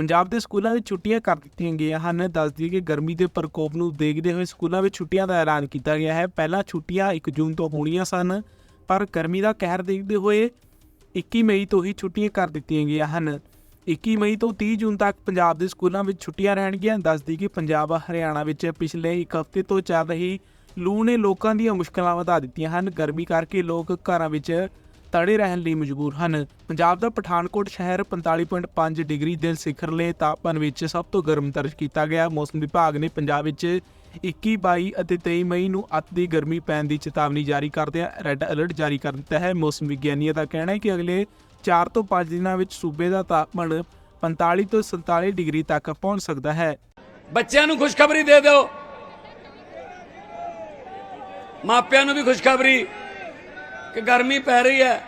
ਪੰਜਾਬ ਦੇ ਸਕੂਲਾਂ ਵਿੱਚ ਛੁੱਟੀਆਂ ਕਰ ਦਿੱਤੀਆਂ ਗਈਆਂ ਹਨ। ਦੱਸ ਦਈਏ ਕਿ ਗਰਮੀ ਦੇ ਪ੍ਰਕੋਪ ਨੂੰ ਦੇਖਦੇ ਹੋਏ ਸਕੂਲਾਂ ਵਿੱਚ ਛੁੱਟੀਆਂ ਦਾ ਐਲਾਨ ਕੀਤਾ ਗਿਆ ਹੈ। ਪਹਿਲਾਂ ਛੁੱਟੀਆਂ 1 ਜੂਨ ਤੋਂ ਹੋਣੀਆਂ ਸਨ, ਪਰ ਗਰਮੀ ਦਾ ਕਹਿਰ ਦੇਖਦੇ ਹੋਏ 21 ਮਈ ਤੋਂ ਹੀ ਛੁੱਟੀਆਂ ਕਰ ਦਿੱਤੀਆਂ ਗਈਆਂ ਹਨ। 21 ਮਈ ਤੋਂ 30 ਜੂਨ ਤੱਕ ਪੰਜਾਬ ਦੇ ਸਕੂਲਾਂ ਵਿੱਚ ਛੁੱਟੀਆਂ ਰਹਿਣਗੀਆਂ। ਦੱਸਦੀ ਕਿ ਪੰਜਾਬ, ਹਰਿਆਣਾ ਵਿੱਚ ਪਿਛਲੇ ਇੱਕ ਹਫ਼ਤੇ ਤੋਂ ਚੱਲ ਰਹੀ ਲੂ ਨੇ ਲੋਕਾਂ ਦੀਆਂ ਮੁਸ਼ਕਲਾਂ ਵਧਾ ਦਿੱਤੀਆਂ ਹਨ। ਗਰਮੀ ਕਰਕੇ ਲੋਕ ਘਰਾਂ ਵਿੱਚ ਤੜੇ ਰਹਿਣ ਲਈ ਮਜਬੂਰ ਹਨ। ਪੰਜਾਬ ਦਾ ਪਠਾਨਕੋਟ ਸ਼ਹਿਰ 45.5 ਡਿਗਰੀ ਦਿਲ ਸਿਖਰਲੇ ਤਾਪਮਾਨ ਵਿੱਚ ਸਭ ਤੋਂ ਗਰਮ ਦਰਜ ਕੀਤਾ ਗਿਆ। ਮੌਸਮ ਵਿਭਾਗ ਨੇ ਪੰਜਾਬ ਵਿੱਚ 21 22 ਅਤੇ 23 ਮਈ ਨੂੰ ਅਤ ਦੀ ਗਰਮੀ ਪੈਣ ਦੀ ਚੇਤਾਵਨੀ ਜਾਰੀ ਕਰਦਿਆਂ ਰੈੱਡ ਅਲਰਟ ਜਾਰੀ ਕਰ ਦਿੱਤਾ ਹੈ। ਮੌਸਮ ਵਿਗਿਆਨੀਆਂ ਦਾ ਕਹਿਣਾ ਹੈ ਕਿ ਅਗਲੇ 4 ਤੋਂ 5 ਦਿਨਾਂ ਵਿੱਚ ਸੂਬੇ ਦਾ ਤਾਪਮਾਨ 45 ਤੋਂ 47 ਡਿਗਰੀ ਤੱਕ ਪਹੁੰਚ ਸਕਦਾ ਹੈ। ਬੱਚਿਆਂ ਨੂੰ ਖੁਸ਼ਖਬਰੀ ਦੇ ਦਿਓ। ਮਾਪਿਆਂ ਨੂੰ ਵੀ ਖੁਸ਼ਖਬਰੀ। ਕਿ ਗਰਮੀ ਪੈ ਰਹੀ ਹੈ।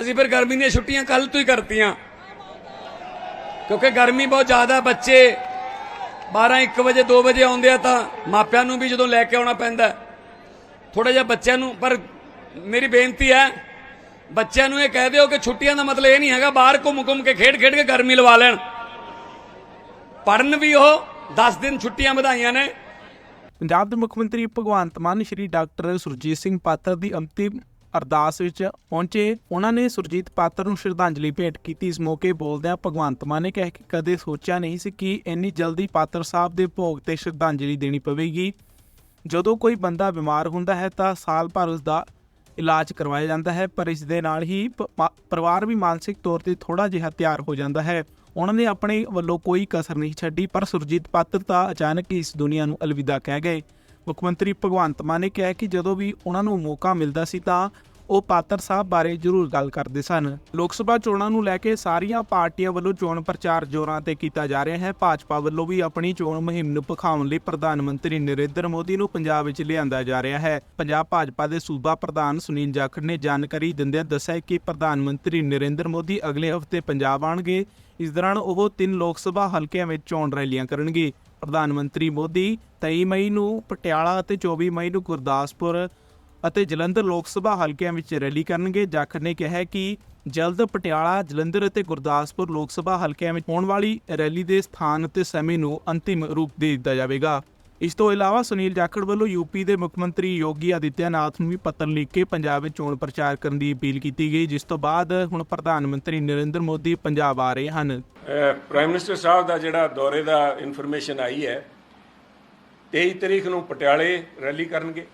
ਅਸੀਂ ਫਿਰ ਗਰਮੀ ਦੀਆਂ ਛੁੱਟੀਆਂ ਕੱਲ ਤੋਂ ਹੀ ਕਰਤੀਆਂ। ਕਿਉਂਕਿ ਗਰਮੀ ਬਹੁਤ ਜ਼ਿਆਦਾ ਬੱਚੇ। 12 1 ਵਜੇ 2 ਵਜੇ ਆਉਂਦੇ ਆ ਤਾਂ ਮਾਪਿਆਂ ਨੂੰ ਵੀ ਜਦੋਂ ਲੈ ਕੇ ਆਉਣਾ ਪੈਂਦਾ ਥੋੜਾ ਜਿਹਾ ਬੱਚਿਆਂ ਨੂੰ, ਪਰ ਮੇਰੀ ਬੇਨਤੀ ਹੈ, ਬੱਚਿਆਂ ਨੂੰ ਇਹ ਕਹਿ ਦਿਓ ਕਿ ਛੁੱਟੀਆਂ ਦਾ ਮਤਲਬ ਇਹ ਨਹੀਂ ਹੈਗਾ, ਬਾਹਰ ਘੁੰਮ ਘੁੰਮ ਕੇ ਖੇਡ ਖੇਡ ਕੇ ਗਰਮੀ ਲਵਾ ਲੈਣ। ਪੜਨ ਵੀ ਉਹ 10 ਦਿਨ ਛੁੱਟੀਆਂ ਵਧਾਈਆਂ ਨੇ। ਪੰਜਾਬ ਦੇ ਮੁੱਖ ਮੰਤਰੀ ਭਗਵੰਤ ਮਾਨ, ਸ਼੍ਰੀ ਡਾਕਟਰ ਸੁਰਜੀਤ ਸਿੰਘ ਪਾਤਰ ਦੀ ਅੰਤਿਮ ਅਰਦਾਸ ਵਿੱਚ ਪਹੁੰਚੇ। ਉਹਨਾਂ ਨੇ ਸੁਰਜੀਤ ਪਾਤਰ ਨੂੰ ਸ਼ਰਧਾਂਜਲੀ ਭੇਟ ਕੀਤੀ। ਇਸ ਮੌਕੇ ਬੋਲਦਿਆਂ ਭਗਵੰਤ ਮਾਨ ਨੇ ਕਿਹਾ ਕਿ ਕਦੇ ਸੋਚਿਆ ਨਹੀਂ ਸੀ ਕਿ ਇੰਨੀ ਜਲਦੀ ਪਾਤਰ ਸਾਹਿਬ ਦੇ ਭੋਗ ਤੇ ਸ਼ਰਧਾਂਜਲੀ ਦੇਣੀ ਪਵੇਗੀ। ਜਦੋਂ ਕੋਈ ਬੰਦਾ ਬਿਮਾਰ ਹੁੰਦਾ ਹੈ ਤਾਂ ਸਾਲ ਭਰ ਉਸ ਦਾ ਇਲਾਜ ਕਰਵਾਇਆ ਜਾਂਦਾ ਹੈ, ਪਰ ਇਸ ਦੇ ਨਾਲ ਹੀ ਪ- ਪਰਿਵਾਰ ਵੀ ਮਾਨਸਿਕ ਤੌਰ ਤੇ ਥੋੜਾ ਜਿਹਾ ਤਿਆਰ ਹੋ ਜਾਂਦਾ ਹੈ। ਉਹਨਾਂ ਨੇ ਆਪਣੇ ਵੱਲੋਂ ਕੋਈ ਕਸਰ ਨਹੀਂ ਛੱਡੀ, ਪਰ ਸੁਰਜੀਤ ਪਾਤਰ ਤਾਂ ਅਚਾਨਕ ਹੀ ਇਸ ਦੁਨੀਆ ਨੂੰ ਅਲਵਿਦਾ ਕਹਿ ਗਏ। ਮੁੱਖ ਮੰਤਰੀ ਭਗਵੰਤ ਮਾਨ ਨੇ ਕਿਹਾ ਕਿ ਜਦੋਂ ਵੀ ਉਹਨਾਂ ਨੂੰ ਮੌਕਾ ਮਿਲਦਾ ਸੀ ਤਾਂ ਉਹ ਪਾਤਰ ਸਾਹਿਬ ਬਾਰੇ ਜ਼ਰੂਰ ਗੱਲ ਕਰਦੇ ਸਨ। ਲੋਕ ਸਭਾ ਚੋਣਾਂ ਨੂੰ ਲੈ ਕੇ ਸਾਰੀਆਂ ਪਾਰਟੀਆਂ ਵੱਲੋਂ ਚੋਣ ਪ੍ਰਚਾਰ ਜ਼ੋਰਾਂ ਤੇ ਕੀਤਾ ਜਾ ਰਿਹਾ ਹੈ। ਭਾਜਪਾ ਵੱਲੋਂ ਵੀ ਆਪਣੀ ਚੋਣ ਮੁਹਿੰਮ ਨੂੰ ਭਖਾਉਣ ਲਈ ਪ੍ਰਧਾਨ ਮੰਤਰੀ ਨਰਿੰਦਰ ਮੋਦੀ ਨੂੰ ਪੰਜਾਬ ਵਿੱਚ ਲਿਆਂਦਾ ਜਾ ਰਿਹਾ ਹੈ। ਪੰਜਾਬ ਭਾਜਪਾ ਦੇ ਸੂਬਾ ਪ੍ਰਧਾਨ ਸੁਨੀਲ ਜਾਖੜ ਨੇ ਜਾਣਕਾਰੀ ਦਿੰਦਿਆਂ ਦੱਸਿਆ ਕਿ ਪ੍ਰਧਾਨ ਮੰਤਰੀ ਨਰਿੰਦਰ ਮੋਦੀ ਅਗਲੇ ਹਫ਼ਤੇ ਪੰਜਾਬ ਆਉਣਗੇ। ਇਸ ਦੌਰਾਨ ਉਹ ਤਿੰਨ ਲੋਕ ਸਭਾ ਹਲਕਿਆਂ ਵਿੱਚ ਚੋਣ ਰੈਲੀਆਂ ਕਰਨਗੇ। ਪ੍ਰਧਾਨ ਮੰਤਰੀ ਮੋਦੀ 23 ਮਈ ਨੂੰ ਪਟਿਆਲਾ ਅਤੇ 24 ਮਈ ਨੂੰ ਗੁਰਦਾਸਪੁਰ ਅਤੇ ਜਲੰਧਰ ਲੋਕ ਸਭਾ ਹਲਕਿਆਂ ਵਿੱਚ ਰੈਲੀ ਕਰਨਗੇ। ਜਾਖੜ ਨੇ ਕਿਹਾ ਕਿ ਜਲਦ ਪਟਿਆਲਾ, ਜਲੰਧਰ ਅਤੇ ਗੁਰਦਾਸਪੁਰ ਲੋਕ ਸਭਾ ਹਲਕਿਆਂ ਵਿੱਚ ਹੋਣ ਵਾਲੀ ਰੈਲੀ ਦੇ ਸਥਾਨ ਅਤੇ ਸਮੇਂ ਨੂੰ ਅੰਤਿਮ ਰੂਪ ਦੇ ਦਿੱਤਾ ਜਾਵੇਗਾ। ਇਸ ਤੋਂ ਇਲਾਵਾ ਸੁਨੀਲ ਜਾਖੜ ਵੱਲੋਂ ਯੂਪੀ ਦੇ ਮੁੱਖ ਮੰਤਰੀ ਯੋਗੀ ਆਦਿੱਤਿਆਨਾਥ ਨੂੰ ਵੀ ਪੱਤਰ ਲਿਖ ਕੇ ਪੰਜਾਬ ਵਿੱਚ ਚੋਣ ਪ੍ਰਚਾਰ ਕਰਨ ਦੀ ਅਪੀਲ ਕੀਤੀ ਗਈ, ਜਿਸ ਤੋਂ ਬਾਅਦ ਹੁਣ ਪ੍ਰਧਾਨ ਮੰਤਰੀ ਨਰਿੰਦਰ ਮੋਦੀ ਪੰਜਾਬ ਆ ਰਹੇ ਹਨ। ਪ੍ਰਾਈਮ ਮਿਨਿਸਟਰ ਸਾਹਿਬ ਦਾ ਜਿਹੜਾ ਦੌਰੇ ਦਾ ਇਨਫੋਰਮੇਸ਼ਨ ਆਈ ਹੈ 23 ਤਰੀਕ ਨੂੰ ਪਟਿਆਲੇ ਰੈਲੀ ਕਰਨਗੇ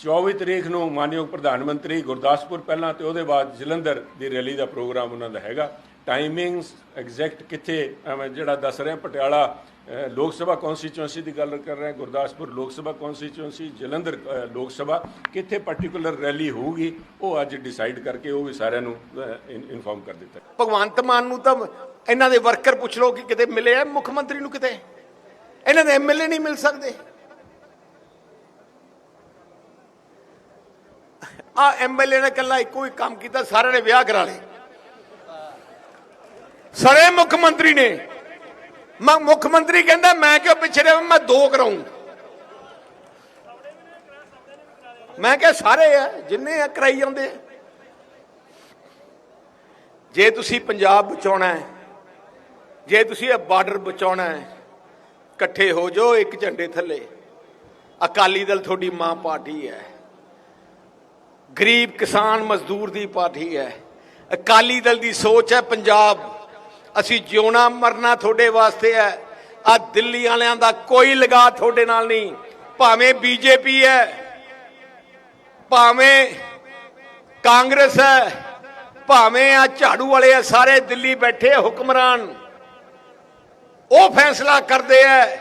24 ਤਰੀਕ ਨੂੰ ਮਾਨਯੋਗ ਪ੍ਰਧਾਨ ਮੰਤਰੀ ਗੁਰਦਾਸਪੁਰ ਪਹਿਲਾਂ ਤੇ ਉਹਦੇ ਬਾਅਦ ਜਲੰਧਰ ਦੀ ਰੈਲੀ ਦਾ ਪ੍ਰੋਗਰਾਮ ਉਹਨਾਂ ਦਾ ਹੈਗਾ। ਟਾਈਮਿੰਗਸ ਐਗਜ਼ੈਕਟ ਕਿੱਥੇ ਜਿਹੜਾ ਦੱਸ ਰਿਹਾ, ਪਟਿਆਲਾ ਲੋਕ ਸਭਾ ਕਨਸਟੀਚੁਐਂਸੀ ਦੀ ਗੱਲ ਕਰ ਰਹੇ, ਗੁਰਦਾਸਪੁਰ ਲੋਕ ਸਭਾ ਕਨਸਟੀਚੁਐਂਸੀ ਜਲੰਧਰ ਲੋਕ ਸਭਾ, ਕਿੱਥੇ ਪਾਰਟਿਕੂਲਰ ਰੈਲੀ ਹੋਊਗੀ, ਉਹ ਅੱਜ ਡਿਸਾਈਡ ਕਰਕੇ ਉਹ ਵੀ ਸਾਰਿਆਂ ਨੂੰ ਇਨਫੋਰਮ ਕਰ ਦਿੱਤਾ। ਭਗਵੰਤ ਮਾਨ ਨੂੰ ਤਾਂ ਇਹਨਾਂ ਦੇ ਵਰਕਰ ਪੁੱਛ ਲਓ ਕਿ ਕਿਤੇ ਮਿਲੇ ਆ ਮੁੱਖ ਮੰਤਰੀ ਨੂੰ ਕਿਤੇ? ਇਹਨਾਂ ਦੇ ਐਮਐਲਏ ਨਹੀਂ ਮਿਲ ਸਕਦੇ। ਆ ਐਮਐਲਏ ਨੇ ਕੱਲਾ ਇੱਕੋ ਹੀ ਕੰਮ ਕੀਤਾ, ਸਾਰਿਆਂ ਨੇ ਵਿਆਹ ਕਰਾ ਲਏ। ਸਾਰੇ ਮੁੱਖ ਮੰਤਰੀ ਨੇ। ਮੈਂ ਮੁੱਖ ਮੰਤਰੀ ਕਹਿੰਦਾ, ਮੈਂ ਕਿਉਂ ਪਿੱਛੇ ਰਿਹਾ, ਮੈਂ ਦੋ ਕਰਾਉਂ ਮੈਂ ਕਿਹਾ ਸਾਰੇ ਆ, ਜਿੰਨੇ ਆ ਕਰਾਈ ਜਾਂਦੇ ਆ। ਜੇ ਤੁਸੀਂ ਪੰਜਾਬ ਬਚਾਉਣਾ ਹੈ, ਜੇ ਤੁਸੀਂ ਇਹ ਬਾਰਡਰ ਬਚਾਉਣਾ ਹੈ, ਇਕੱਠੇ ਹੋ ਜਾਓ ਇੱਕ ਝੰਡੇ ਥੱਲੇ। ਅਕਾਲੀ ਦਲ ਤੁਹਾਡੀ ਮਾਂ ਪਾਰਟੀ ਹੈ। ਗਰੀਬ ਕਿਸਾਨ ਮਜ਼ਦੂਰ ਦੀ ਪਾਰਟੀ ਹੈ। ਅਕਾਲੀ ਦਲ ਦੀ ਸੋਚ ਹੈ ਪੰਜਾਬ। ਅਸੀਂ ਜਿਉਣਾ ਮਰਨਾ ਤੁਹਾਡੇ ਵਾਸਤੇ ਹੈ। ਆ ਦਿੱਲੀ ਵਾਲਿਆਂ ਦਾ ਕੋਈ ਲਗਾ ਤੁਹਾਡੇ ਨਾਲ ਨਹੀਂ। ਭਾਵੇਂ ਬੀਜੇਪੀ ਹੈ, ਭਾਵੇਂ ਕਾਂਗਰਸ ਹੈ, ਭਾਵੇਂ ਆ ਝਾੜੂ ਵਾਲੇ ਆ, ਸਾਰੇ ਦਿੱਲੀ ਬੈਠੇ ਹੁਕਮਰਾਨ। ਉਹ ਫੈਸਲਾ ਕਰਦੇ ਆ।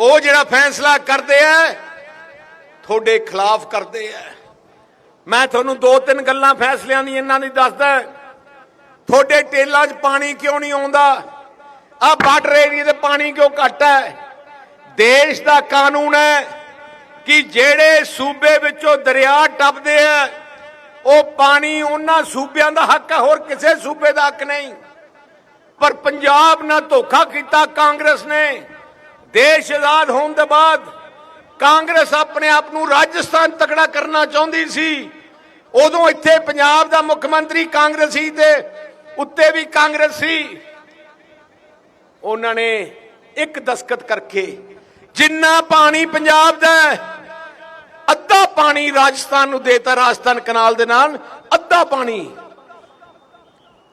ਉਹ ਜਿਹੜਾ ਫੈਸਲਾ ਕਰਦੇ ਆ, ਤੁਹਾਡੇ ਖਿਲਾਫ ਕਰਦੇ ਆ। ਮੈਂ ਤੁਹਾਨੂੰ ਦੋ ਤਿੰਨ ਗੱਲਾਂ ਫੈਸਲਿਆਂ ਦੀ ਇਹਨਾਂ ਦੀ ਦੱਸਦਾ। ਤੁਹਾਡੇ ਟੇਲਾਂ 'ਚ ਪਾਣੀ ਕਿਉਂ ਨਹੀਂ ਆਉਂਦਾ? ਆ ਬਾਰਡਰ ਏਰੀਆ ਤੇ ਪਾਣੀ ਕਿਉਂ ਘੱਟ ਹੈ? ਦੇਸ਼ ਦਾ ਕਾਨੂੰਨ ਹੈ ਕਿ ਜਿਹੜੇ ਸੂਬੇ ਵਿੱਚੋਂ ਦਰਿਆ ਟੱਪਦੇ ਆ, ਉਹ ਪਾਣੀ ਉਹਨਾਂ ਸੂਬਿਆਂ ਦਾ ਹੱਕ ਹੈ, ਹੋਰ ਕਿਸੇ ਸੂਬੇ ਦਾ ਹੱਕ ਨਹੀਂ। ਪਰ ਪੰਜਾਬ ਨਾਲ ਧੋਖਾ ਕੀਤਾ ਕਾਂਗਰਸ ਨੇ। ਦੇਸ਼ ਆਜ਼ਾਦ ਹੋਣ ਦੇ ਬਾਅਦ ਕਾਂਗਰਸ ਆਪਣੇ ਆਪ ਨੂੰ ਰਾਜਸਥਾਨ ਤਕੜਾ ਕਰਨਾ ਚਾਹੁੰਦੀ ਸੀ। ਉਦੋਂ ਇੱਥੇ ਪੰਜਾਬ ਦਾ ਮੁੱਖ ਮੰਤਰੀ ਕਾਂਗਰਸੀ ਤੇ ਉੱਤੇ ਵੀ ਕਾਂਗਰਸ ਸੀ। ਉਹਨਾਂ ਨੇ ਇੱਕ ਦਸਕਤ ਕਰਕੇ ਜਿੰਨਾ ਪਾਣੀ ਪੰਜਾਬ ਦਾ ਅੱਧਾ ਪਾਣੀ ਰਾਜਸਥਾਨ ਨੂੰ ਦੇਤਾ ਰਾਜਸਥਾਨ ਕਨਾਲ ਦੇ ਨਾਲ, ਅੱਧਾ ਪਾਣੀ।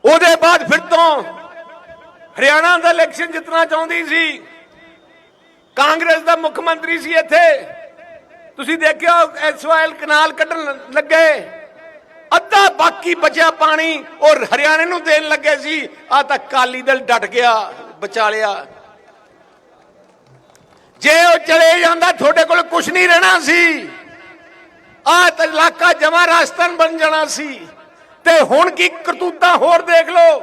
ਉਹਦੇ ਬਾਅਦ ਫਿਰ ਤੋਂ ਹਰਿਆਣਾ ਦਾ ਇਲੈਕਸ਼ਨ ਜਿੱਤਣਾ ਚਾਹੁੰਦੀ ਸੀ। ਕਾਂਗਰਸ ਦਾ ਮੁੱਖ ਮੰਤਰੀ ਸੀ ਇੱਥੇ। ਤੁਸੀਂ ਦੇਖਿਓ ਐਸਵਾਈਐਲ ਕਨਾਲ ਕੱਢਣ ਲੱਗੇ। ਅੱਧਾ ਬਾਕੀ ਬਚਿਆ ਪਾਣੀ ਉਹ ਹਰਿਆਣੇ ਨੂੰ ਦੇਣ ਲੱਗੇ ਸੀ। ਆ ਤਾਂ ਕਾਲੀ ਦਲ ਡਟ ਗਿਆ ਬਚਾ ਲਿਆ ਜੇ ਉਹ ਚਲੇ ਜਾਂਦਾ, ਤੁਹਾਡੇ ਕੋਲ ਕੁਝ ਨਹੀਂ ਰਹਿਣਾ ਸੀ। ਆ ਤਾਂ ਇਲਾਕਾ ਜਮਾ ਰਾਜਸਥਾਨ ਬਣ ਜਾਣਾ ਸੀ। ਤੇ ਹੁਣ ਕੀ ਕਰਤੂਤਾਂ ਹੋਰ ਦੇਖ ਲਓ।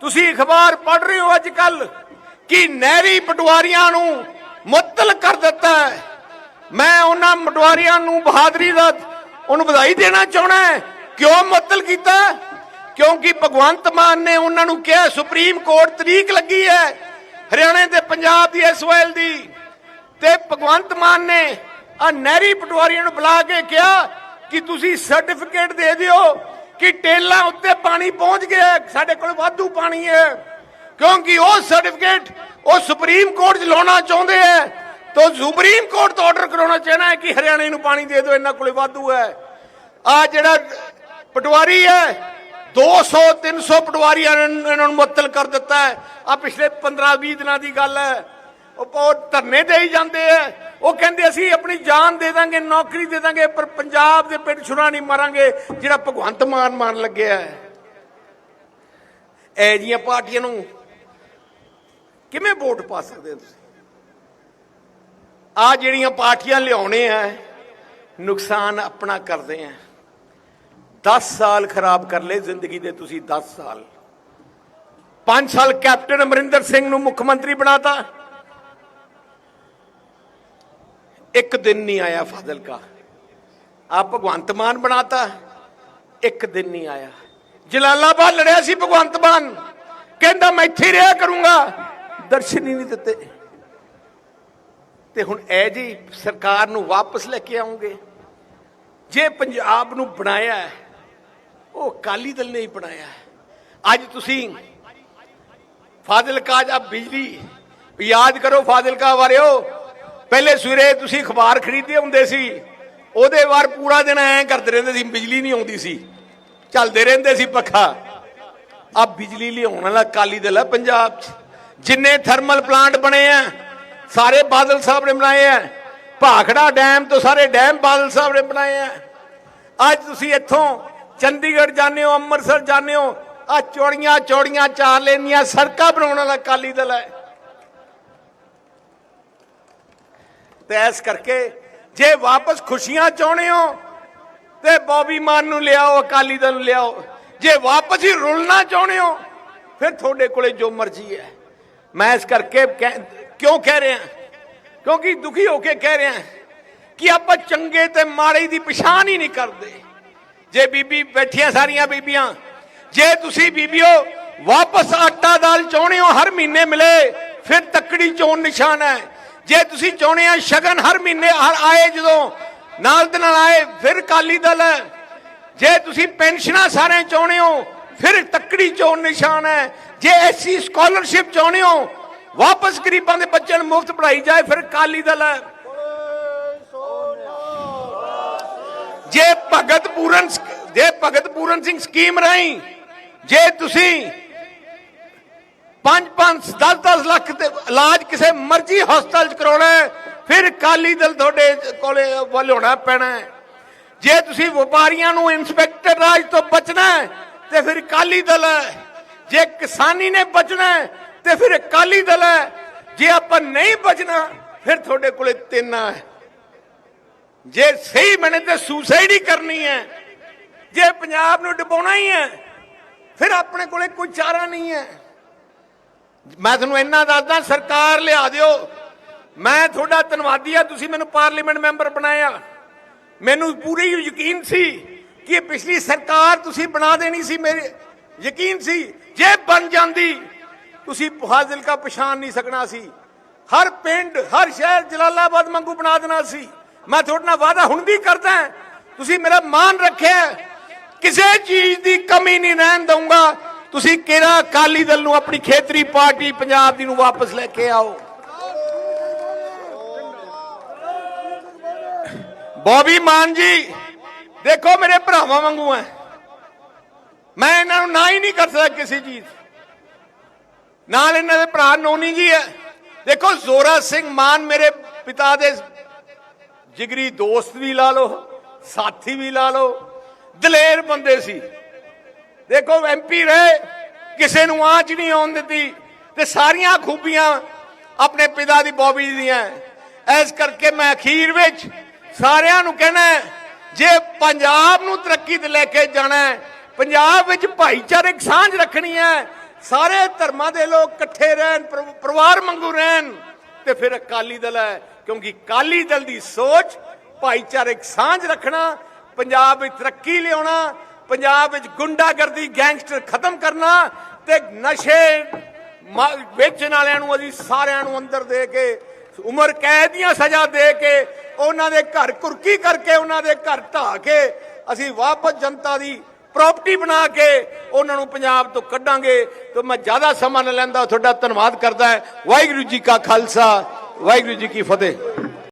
ਤੁਸੀਂ ਅਖਬਾਰ ਪੜ੍ਹ ਰਹੇ ਹੋ ਅੱਜ ਕੱਲ ਕਿ ਨਹਿਰੀ ਪਟਵਾਰੀਆਂ ਨੂੰ ਮੁਅੱਤਲ ਕਰ ਦਿੱਤਾ ਮੈਂ ਉਹਨਾਂ ਪਟਵਾਰੀਆਂ ਨੂੰ ਬਹਾਦਰੀ ਦਾ ਉਹਨੂੰ ਵਧਾਈ ਦੇਣਾ ਚਾਹਣਾ ਹੈ। ਕਿਉਂ ਮੁਅੱਤਲ ਕੀਤਾ? ਕਿਉਂਕਿ ਭਗਵੰਤ ਮਾਨ ਨੇ ਉਹਨਾਂ ਨੂੰ ਕਿਹਾ ਸੁਪਰੀਮ ਕੋਰਟ ਤਰੀਕ ਲੱਗੀ ਹੈ ਹਰਿਆਣੇ ਤੇ ਪੰਜਾਬ ਦੀ ਐਸਵਾਈਐਲ ਦੀ। ਤੇ ਭਗਵੰਤ ਮਾਨ ਨੇ ਆ ਨਹਿਰੀ ਪਟਵਾਰੀਆਂ ਨੂੰ ਬੁਲਾ ਕੇ ਕਿਹਾ ਕਿ ਤੁਸੀਂ ਸਰਟੀਫਿਕੇਟ ਦੇ ਦਿਓ ਕਿ ਟੇਲਾਂ ਉੱਤੇ ਪਾਣੀ ਪਹੁੰਚ ਗਿਆ ਸਾਡੇ ਕੋਲ ਵਾਧੂ ਪਾਣੀ ਹੈ। ਕਿਉਂਕਿ ਉਹ ਸਰਟੀਫਿਕੇਟ ਉਹ ਸੁਪਰੀਮ ਕੋਰਟ 'ਚ ਲਾਉਣਾ ਚਾਹੁੰਦੇ ਹੈ। ਤਾਂ ਸੁਪਰੀਮ ਕੋਰਟ ਤੋਂ ਆਰਡਰ ਕਰਾਉਣਾ ਚਾਹਣਾ ਹੈ ਕਿ ਹਰਿਆਣੇ ਨੂੰ ਪਾਣੀ ਦੇ ਦਿਓ, ਇਹਨਾਂ ਕੋਲੇ ਵਾਧੂ ਹੈ। ਆ ਜਿਹੜਾ ਪਟਵਾਰੀ ਹੈ। 200 300 ਪਟਵਾਰੀਆਂ ਨੇ ਇਹਨਾਂ ਨੂੰ ਮੁਅੱਤਲ ਕਰ ਦਿੱਤਾ ਹੈ। ਆ ਪਿਛਲੇ 15 20 ਦਿਨਾਂ ਦੀ ਗੱਲ ਹੈ। ਉਹ ਧਰਨੇ ਦੇ ਹੀ ਜਾਂਦੇ ਆ ਉਹ ਕਹਿੰਦੇ, ਅਸੀਂ ਆਪਣੀ ਜਾਨ ਦੇ ਦਾਂਗੇ, ਨੌਕਰੀ ਦੇ ਦਾਂਗੇ, ਪਰ ਪੰਜਾਬ ਦੇ ਪਿੰਡ ਛੁਰਾ ਨਹੀਂ ਮਾਰਾਂਗੇ, ਜਿਹੜਾ ਭਗਵੰਤ ਮਾਨ ਮਾਰਨ ਲੱਗਿਆ ਹੈ। ਐ ਜੀਆਂ ਪਾਰਟੀਆਂ ਨੂੰ ਕਿਵੇਂ ਵੋਟ ਪਾ ਸਕਦੇ ਹੋ ਤੁਸੀਂ? ਆ ਜਿਹੜੀਆਂ ਪਾਰਟੀਆਂ ਲਿਆਉਣੇ ਆ ਨੁਕਸਾਨ ਆਪਣਾ ਕਰਦੇ ਆ 10 ਸਾਲ ਖਰਾਬ ਕਰ ਲਏ ਜ਼ਿੰਦਗੀ ਦੇ ਤੁਸੀਂ 10 ਸਾਲ। 5 ਸਾਲ ਕੈਪਟਨ ਅਮਰਿੰਦਰ ਸਿੰਘ ਨੂੰ ਮੁੱਖ ਮੰਤਰੀ ਬਣਾਤਾ। ਇੱਕ ਦਿਨ ਨਹੀਂ ਆਇਆ ਫਾਜ਼ਿਲਕਾ। ਆ ਭਗਵੰਤ ਮਾਨ ਬਣਾਤਾ। ਇੱਕ ਦਿਨ ਨਹੀਂ ਆਇਆ। ਜਲਾਲਾਬਾਦ ਲੜਿਆ ਸੀ ਭਗਵੰਤ ਮਾਨ। ਕਹਿੰਦਾ ਮੈਂ ਇੱਥੇ ਰਿਹਾ ਕਰੂੰਗਾ। ਦਰਸ਼ਨ ਹੀ ਨਹੀਂ ਦਿੱਤੇ। ਤੇ ਹੁਣ ਐ ਜੀ ਸਰਕਾਰ ਨੂੰ ਵਾਪਸ ਲੈ ਕੇ ਆਉਂਗੇ। ਜੇ ਪੰਜਾਬ ਨੂੰ ਬਣਾਇਆ ਹੈ, ਅਕਾਲੀ ਦਲ ਨੇ ਹੀ ਬਣਾਇਆ ਹੈ। ਅੱਜ ਤੁਸੀਂ ਫਾਜ਼ਿਲਕਾ ਜਾਂ ਬਿਜਲੀ ਯਾਦ ਕਰੋ ਫਾਜ਼ਿਲਕਾ ਵਾਲਿਓ, ਪਹਿਲੇ ਸਵੇਰੇ ਤੁਸੀਂ ਅਖਬਾਰ ਖਰੀਦਦੇ ਹੁੰਦੇ ਸੀ, ਉਹਦੇ ਵਾਰ ਪੂਰਾ ਦਿਨ ਐਂ ਕਰਦੇ ਰਹਿੰਦੇ ਸੀ, ਬਿਜਲੀ ਨਹੀਂ ਆਉਂਦੀ ਸੀ। ਚੱਲਦੇ ਰਹਿੰਦੇ ਸੀ ਪੱਖਾ। ਆ ਬਿਜਲੀ ਲਿਆਉਣ ਵਾਲਾ ਅਕਾਲੀ ਦਲ ਹੈ ਪੰਜਾਬ 'ਚ। ਜਿੰਨੇ ਥਰਮਲ ਪਲਾਂਟ ਬਣੇ ਆ, ਸਾਰੇ ਬਾਦਲ ਸਾਹਿਬ ਨੇ ਬਣਾਏ ਆ। ਭਾਖੜਾ ਡੈਮ ਤੋਂ ਸਾਰੇ ਡੈਮ ਬਾਦਲ ਸਾਹਿਬ ਨੇ ਬਣਾਏ ਆ। ਅੱਜ ਤੁਸੀਂ ਇੱਥੋਂ ਚੰਡੀਗੜ੍ਹ ਜਾਂਦੇ ਹੋ, ਅੰਮ੍ਰਿਤਸਰ ਜਾਂਦੇ ਹੋ ਆ ਚੌੜੀਆਂ ਚੌੜੀਆਂ ਚਾਰ ਲੈਣੀਆਂ ਸੜਕਾਂ ਬਣਾਉਣ ਵਾਲਾ ਅਕਾਲੀ ਦਲ ਹੈ। ਤੇ ਇਸ ਕਰਕੇ ਜੇ ਵਾਪਸ ਖੁਸ਼ੀਆਂ ਚਾਹੁੰਦੇ ਹੋ, ਤੇ ਬੌਬੀ ਮਾਨ ਨੂੰ ਲਿਆਓ, ਅਕਾਲੀ ਦਲ ਨੂੰ ਲਿਆਓ। ਜੇ ਵਾਪਸ ਹੀ ਰੁਲਣਾ ਚਾਹੁੰਦੇ ਹੋ, ਫਿਰ ਤੁਹਾਡੇ ਕੋਲੇ ਜੋ ਮਰਜ਼ੀ ਹੈ। ਮੈਂ ਇਸ ਕਰਕੇ ਕਹਿ- ਕਿਉਂ ਕਹਿ ਰਿਹਾ? ਕਿਉਂਕਿ ਦੁਖੀ ਹੋ ਕੇ ਕਹਿ ਰਿਹਾ ਕਿ ਆਪਾਂ ਚੰਗੇ ਤੇ ਮਾੜੇ ਦੀ ਪਛਾਣ ਹੀ ਨਹੀਂ ਕਰਦੇ। ਜੇ ਬੀਬੀ ਬੈਠੀਆਂ ਸਾਰੀਆਂ ਬੀਬੀਆਂ, ਜੇ ਤੁਸੀਂ ਬੀਬੀਓ ਵਾਪਸ ਆਟਾ ਦਾਲ ਚਾਹੁੰਦੇ ਹੋ, ਹਰ ਮਹੀਨੇ ਮਿਲੇ, ਫਿਰ ਤੱਕੜੀ ਚੋਣ ਨਿਸ਼ਾਨ ਹੈ। ਜੇ ਤੁਸੀਂ ਚਾਹੁੰਦੇ ਆ ਸ਼ਗਨ ਹਰ ਮਹੀਨੇ ਹਰ ਆਏ ਜਦੋਂ, ਨਾਲ ਦੇ ਨਾਲ ਆਏ, ਫਿਰ ਕਾਲੀ ਦਲ ਹੈ। ਜੇ ਤੁਸੀਂ ਪੈਨਸ਼ਨਾਂ ਸਾਰਿਆਂ ਚਾਹੁੰਦੇ ਹੋ, ਫਿਰ ਤੱਕੜੀ ਚੋਣ ਨਿਸ਼ਾਨ ਹੈ। ਜੇ ਐਸੀ ਸਕਾਲਰਸ਼ਿਪ ਚਾਹੁੰਦੇ ਹੋ, ਵਾਪਸ ਗਰੀਬਾਂ ਦੇ ਬੱਚਿਆਂ ਨੂੰ ਮੁਫਤ ਪੜਾਈ ਜਾਏ, ਫਿਰ ਕਾਲੀ ਦਲ ਹੈ। ਜੇ ਭਗਤ ਪੂਰਨ ਜੇ ਭਗਤ ਪੂਰਨ ਸਿੰਘ ਸਕੀਮ ਰਾਹੀਂ ਜੇ ਤੁਸੀਂ 5 5 10 10 ਲੱਖ ਤੇ ਇਲਾਜ ਕਿਸੇ ਮਰਜ਼ੀ ਹਸਪਤਾਲ ਚ ਕਰਾਉਣਾ ਫਿਰ ਕਾਲੀ ਦਲ ਤੁਹਾਡੇ ਕੋਲੇ ਵੱਲ ਹੋਣਾ ਪੈਣਾ ਜੇ ਤੁਸੀਂ ਵਪਾਰੀਆਂ ਨੂੰ ਇਨਸਪੈਕਟਰ ਰਾਜ ਤੋਂ ਬਚਣਾ ਤੇ ਫਿਰ ਕਾਲੀ ਦਲ ਹੈ। ਜੇ ਕਿਸਾਨੀ ਨੇ ਬਚਣਾ ਤੇ ਫਿਰ ਕਾਲੀ ਦਲ ਹੈ। ਜੇ ਆਪਾਂ ਨਹੀਂ ਬਚਣਾ, ਫਿਰ ਤੁਹਾਡੇ ਕੋਲੇ ਤਿੰਨ ਹੈ। ਜੇ ਸਹੀ ਬਣੇ ਤੇ ਸੁਸਾਈਡ ਹੀ ਕਰਨੀ ਹੈ। ਜੇ ਪੰਜਾਬ ਨੂੰ ਡੁਬਾਉਣਾ ਹੀ ਹੈ, ਫਿਰ ਆਪਣੇ ਕੋਲੇ ਕੋਈ ਚਾਰਾ ਨਹੀਂ ਹੈ। ਮੈਂ ਤੁਹਾਨੂੰ ਇੰਨਾ ਦੱਸਦਾ, ਸਰਕਾਰ ਲਿਆ ਦਿਓ। ਮੈਂ ਤੁਹਾਡਾ ਧੰਨਵਾਦੀ ਆ ਤੁਸੀਂ ਮੈਨੂੰ ਪਾਰਲੀਮੈਂਟ ਮੈਂਬਰ ਬਣਾਇਆ। ਮੈਨੂੰ ਪੂਰੀ ਯਕੀਨ ਸੀ ਕਿ ਪਿਛਲੀ ਸਰਕਾਰ ਤੁਸੀਂ ਬਣਾ ਦੇਣੀ ਸੀ ਮੇਰੇ ਯਕੀਨ ਸੀ, ਜੇ ਬਣ ਜਾਂਦੀ, ਤੁਸੀਂ ਫਾਜ਼ਿਲਕਾ ਪਛਾਣ ਨਹੀਂ ਸਕਣਾ ਸੀ। ਹਰ ਪਿੰਡ, ਹਰ ਸ਼ਹਿਰ ਜਲਾਲਾਬਾਦ ਵਾਂਗੂ ਬਣਾ ਦੇਣਾ ਸੀ। ਮੈਂ ਤੁਹਾਡੇ ਨਾਲ ਵਾਅਦਾ ਹੁਣ ਵੀ ਕਰਦਾ ਤੁਸੀਂ ਮੇਰਾ ਮਾਨ ਰੱਖਿਆ ਕਿਸੇ ਚੀਜ਼ ਦੀ ਕਮੀ ਨਹੀਂ ਰਹਿਣ ਦਊਂਗਾ। ਤੁਸੀਂ ਕਿਹੜਾ ਅਕਾਲੀ ਦਲ ਨੂੰ ਆਪਣੀ ਖੇਤਰੀ ਪਾਰਟੀ ਪੰਜਾਬ ਦੀ ਨੂੰ ਵਾਪਸ ਲੈ ਕੇ ਆਓ? ਬੋਬੀ ਮਾਨ ਜੀ, ਦੇਖੋ ਮੇਰੇ ਭਰਾਵਾਂ ਵਾਂਗੂ ਹੈ ਮੈਂ ਇਹਨਾਂ ਨੂੰ ਨਾ ਹੀ ਨਹੀਂ ਕਰ ਸਕਦਾ ਕਿਸੇ ਚੀਜ਼ ਨਾਲ ਇਹਨਾਂ ਦੇ ਭਰਾ ਨੋਨੀ ਜੀ ਹੈ ਦੇਖੋ ਜ਼ੋਰਾ ਸਿੰਘ ਮਾਨ ਮੇਰੇ ਪਿਤਾ ਦੇ ਜਿਗਰੀ ਦੋਸਤ ਵੀ ਲਾ ਲਓ, ਸਾਥੀ ਵੀ ਲਾ ਲਓ। ਦਲੇਰ ਬੰਦੇ ਸੀ। ਦੇਖੋ ਐਮਪੀ ਰਹੇ ਕਿਸੇ ਨੂੰ ਆਂਚ ਨਹੀਂ ਆਉਣ ਦਿੱਤੀ ਤੇ ਸਾਰੀਆਂ ਖੂਬੀਆਂ ਆਪਣੇ ਪਿਤਾ ਦੀ ਬੋਬੀ ਦੀਆਂ। ਐਸ ਕਰਕੇ ਮੈਂ ਅਖੀਰ ਵਿੱਚ ਸਾਰਿਆਂ ਨੂੰ ਕਹਿਣਾ ਜੇ ਪੰਜਾਬ ਨੂੰ ਤਰੱਕੀ ਤੇ ਲੈ ਕੇ ਜਾਣਾ ਹੈ, ਪੰਜਾਬ ਵਿੱਚ ਭਾਈਚਾਰਕ ਸਾਂਝ ਰੱਖਣੀ ਹੈ ਸਾਰੇ ਧਰਮਾਂ ਦੇ ਲੋਕ ਇਕੱਠੇ ਰਹਿਣ ਪਰਿਵਾਰ ਵਾਂਗੂ ਰਹਿਣ ਤੇ ਫਿਰ ਅਕਾਲੀ ਦਲ ਹੈ। ਕਿਉਂਕਿ ਅਕਾਲੀ ਦਲ ਦੀ ਸੋਚ ਭਾਈਚਾਰਕ ਸਾਂਝ ਰੱਖਣਾ ਪੰਜਾਬ ਵਿੱਚ ਤਰੱਕੀ ਲਿਆਉਣਾ, ਪੰਜਾਬ ਵਿੱਚ ਗੁੰਡਾਗਰਦੀ, ਗੈਂਗਸਟਰ ਖਤਮ ਕਰਨਾ ਤੇ ਨਸ਼ੇ ਮਾ- ਵੇਚਣ ਵਾਲਿਆਂ ਨੂੰ ਅਸੀਂ ਸਾਰਿਆਂ ਨੂੰ ਅੰਦਰ ਦੇ ਕੇ, ਉਮਰ ਕੈਦ ਦੀਆਂ ਸਜ਼ਾ ਦੇ ਕੇ, ਉਹਨਾਂ ਦੇ ਘਰ ਕੁਰਕੀ ਕਰਕੇ, ਉਹਨਾਂ ਦੇ ਘਰ ਢਾਹ ਕੇ, ਅਸੀਂ ਵਾਪਸ ਜਨਤਾ ਦੀ ਪ੍ਰਾਪਰਟੀ ਬਣਾ ਕੇ, ਉਹਨਾਂ ਨੂੰ ਪੰਜਾਬ ਤੋਂ ਕੱਢਾਂਗੇ। ਤੇ ਮੈਂ ਜ਼ਿਆਦਾ ਸਮਾਂ ਨਾ ਲੈਂਦਾ, ਤੁਹਾਡਾ ਧੰਨਵਾਦ ਕਰਦਾ। ਵਾਹਿਗੁਰੂ ਜੀ ਕਾ ਖਾਲਸਾ, ਵਾਹਿਗੁਰੂ ਜੀ ਕੀ ਫਤਿਹ।